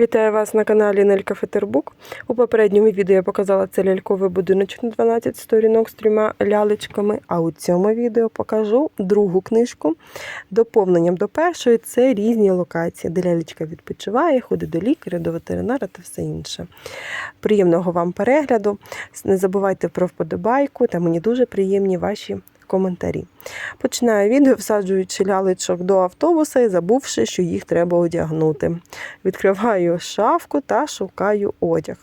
Вітаю вас на каналі Нелька Фетербук. У попередньому відео я показала цей ляльковий будиночок на 12 сторінок з трьома лялечками. А у цьому відео покажу другу книжку. Доповненням до першої це різні локації, де лялечка відпочиває, ходить до лікаря, до ветеринара та все інше. Приємного вам перегляду. Не забувайте про вподобайку та мені дуже приємні ваші коментарі. Починаю відео, всаджуючи лялечок до автобуса і забувши, що їх треба одягнути. Відкриваю шафку та шукаю одяг.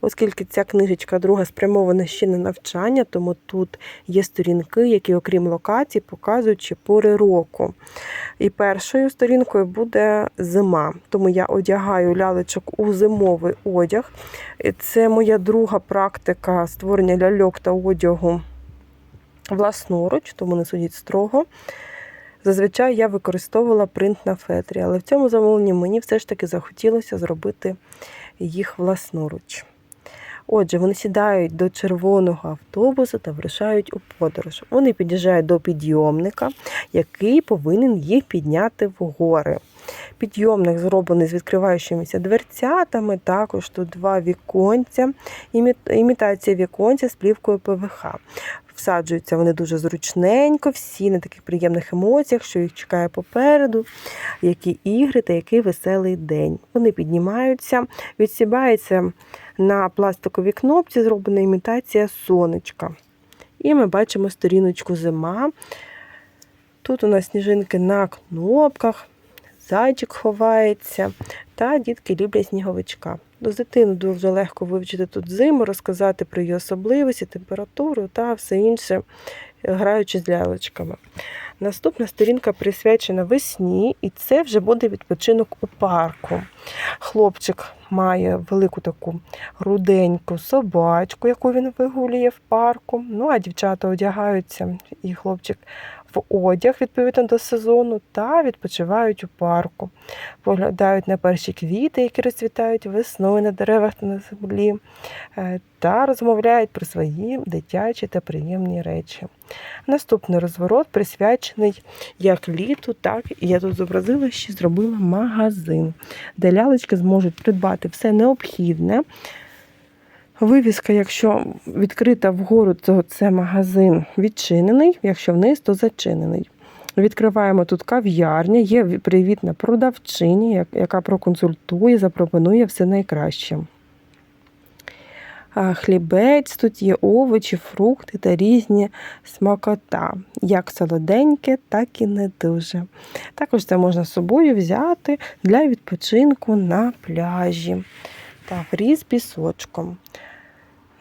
Оскільки ця книжечка друга спрямована ще на навчання, тому тут є сторінки, які, окрім локацій, показують ще пори року. І першою сторінкою буде зима, тому я одягаю лялечок у зимовий одяг. Це моя друга практика створення ляльок та одягу власноруч, тому не судіть строго. Зазвичай я використовувала принт на фетрі, але в цьому замовленні мені все ж таки захотілося зробити їх власноруч. Отже, вони сідають до червоного автобуса та вирушають у подорож. Вони під'їжджають до підйомника, який повинен їх підняти вгори. Підйомник зроблений з відкриваючимися дверцятами, також тут два віконця, імітація віконця з плівкою ПВХ. Всаджуються вони дуже зручненько, всі на таких приємних емоціях, що їх чекає попереду, які ігри та який веселий день. Вони піднімаються, відсібається на пластиковій кнопці, зроблена імітація сонечка. І ми бачимо сторіночку зима. Тут у нас сніжинки на кнопках, зайчик ховається, та дітки люблять сніговичка. До дитини дуже легко вивчити тут зиму, розказати про її особливості, температуру та все інше, граючи з лялечками. Наступна сторінка присвячена весні, і це вже буде відпочинок у парку. Хлопчик має велику таку руденьку собачку, яку він вигулює в парку. Ну а дівчата одягаються, і хлопчик в одяг відповідно до сезону та відпочивають у парку. Поглядають на перші квіти, які розцвітають весною на деревах та на землі, е, та розмовляють про свої дитячі та приємні речі. Наступний розворот присвячений як літу, так і я тут зобразила, що зробила магазин, де лялечки зможуть придбати все необхідне. Вивіска, якщо відкрита вгору, то це магазин відчинений, якщо вниз, то зачинений. Відкриваємо тут кав'ярня, є привітна продавчиня, яка проконсультує, запропонує все найкраще. Хлібець, тут є овочі, фрукти та різні смакота, як солоденьке, так і не дуже. Також це можна з собою взяти для відпочинку на пляжі. Так, різ пісочком.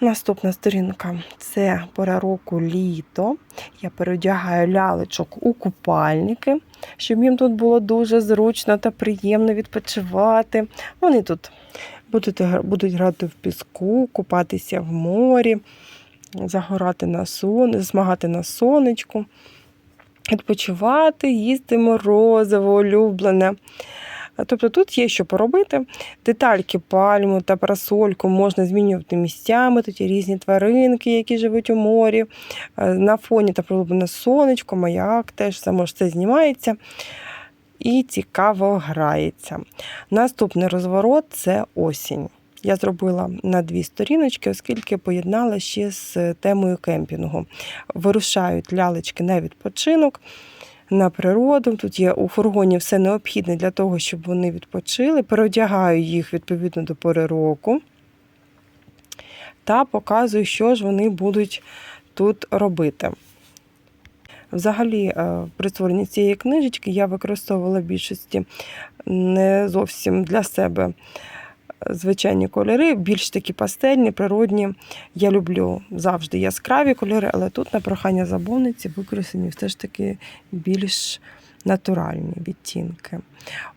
Наступна сторінка це пора року літо. Я переодягаю лялечок у купальники, щоб їм тут було дуже зручно та приємно відпочивати. Вони тут будуть, будуть грати в піску, купатися в морі, загорати на сон, змагати на сонечку, відпочивати, їсти морозиво улюблене. А, Тобто тут є що поробити. Детальки, пальму та парасольку можна змінювати місцями. Тут є різні тваринки, які живуть у морі. Е, На фоні та пролублене сонечко, маяк теж само ж це знімається і цікаво грається. Наступний розворот це осінь. Я зробила на дві сторіночки, оскільки поєднала ще з темою кемпінгу. Вирушають лялечки на відпочинок на природу. Тут є у фургоні все необхідне для того, щоб вони відпочили. Переодягаю їх відповідно до пори року та показую, що ж вони будуть тут робити. Взагалі, е, при створенні цієї книжечки я використовувала більшості не зовсім для себе звичайні кольори, більш такі пастельні, природні. Я люблю завжди яскраві кольори, але тут на прохання замовниці використані все ж таки більш натуральні відтінки.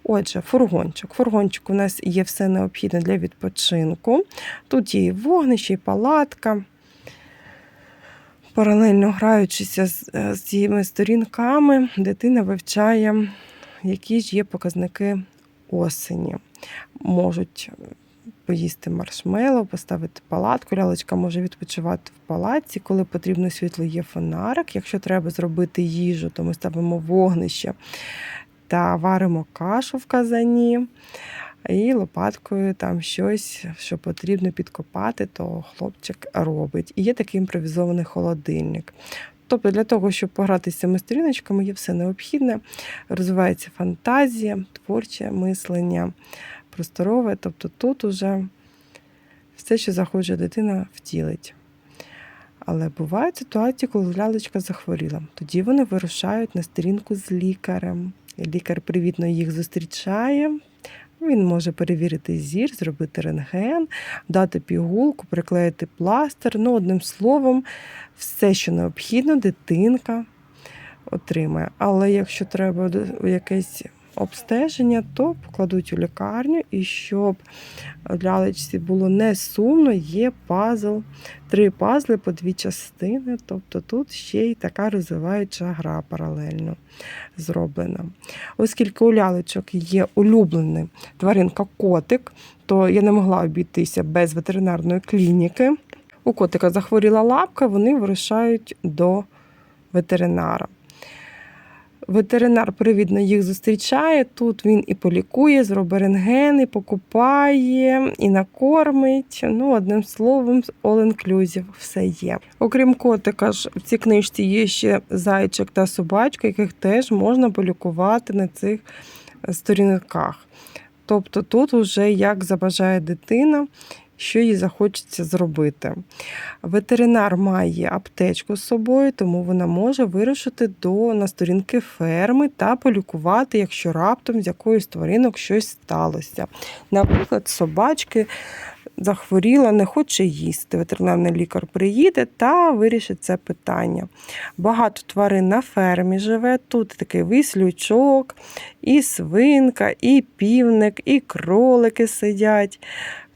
Отже, фургончик. Фургончик у нас є все необхідне для відпочинку. Тут є і вогнище, і палатка. Паралельно граючися з, е, з цими сторінками, дитина вивчає, які ж є показники осені. Можуть е, поїсти маршмеллоу, поставити палатку. Лялечка може відпочивати в палатці. Коли потрібно світло, є фонарик. Якщо треба зробити їжу, то ми ставимо вогнище та варимо кашу в казані. і лопаткою там щось, що потрібно підкопати, то хлопчик робить. І є такий імпровізований холодильник. Тобто для того, щоб погратися цими сторіночками, є все необхідне. Розвивається фантазія, творче мислення, просторове. Тобто тут уже все, що захоче дитина, втілить. Але бувають ситуації, коли лялечка захворіла. Тоді вони вирушають на сторінку з лікарем. Лікар привітно їх зустрічає. Він може перевірити зір, зробити рентген, дати пігулку, приклеїти пластир. Ну, одним словом, все, що необхідно, дитинка отримає. Але якщо треба якесь обстеження, то покладуть у лікарню, і щоб лялечці було не сумно, є пазл, три пазли по дві частини. Тобто тут ще й така розвиваюча гра паралельно зроблена. Оскільки у лялечок є улюблений тваринка котик, то я не могла обійтися без ветеринарної клініки. У котика захворіла лапка, вони вирушають до ветеринара. Ветеринар привідно їх зустрічає. Тут він і полікує, зробить рентген, і покупає, і накормить. Ну, одним словом, all inclusive все є. Окрім котика ж в цій книжці є ще зайчик та собачка, яких теж можна полікувати на цих сторінках. Тобто тут уже як забажає дитина, що їй захочеться зробити. Ветеринар має аптечку з собою, тому вона може вирушити до на сторінки ферми та полікувати, якщо раптом з якоюсь тваринок щось сталося. Наприклад, собачки захворіла, не хоче їсти. Ветеринарний лікар приїде та вирішить це питання. Багато тварин на фермі живе. Тут такий віслючок, і свинка, і півник, і кролики сидять.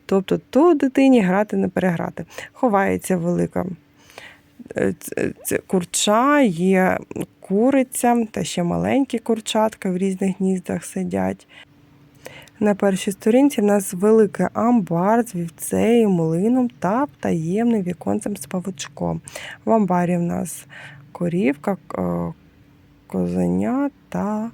Тобто тут дитині грати не переграти. Ховається велика е, ц- курча, є куриця та ще маленькі курчатка в різних гніздах сидять. На першій сторінці в нас великий амбар з вівцею, млином та таємним віконцем з павучком. В амбарі в нас корівка, е, козеня та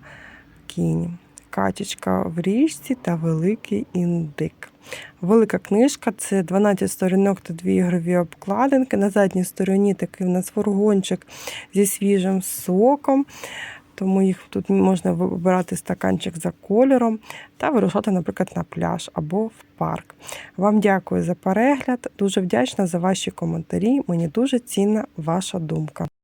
кінь. Качечка в річці та великий індик. Велика книжка це 12 сторінок та дві ігрові обкладинки. На задній стороні такий в нас фургончик зі свіжим соком. Тому їх тут можна вибирати стаканчик за кольором та вирушати, наприклад, на пляж або в парк. Вам дякую за перегляд. Дуже вдячна за ваші коментарі. Мені дуже цінна ваша думка.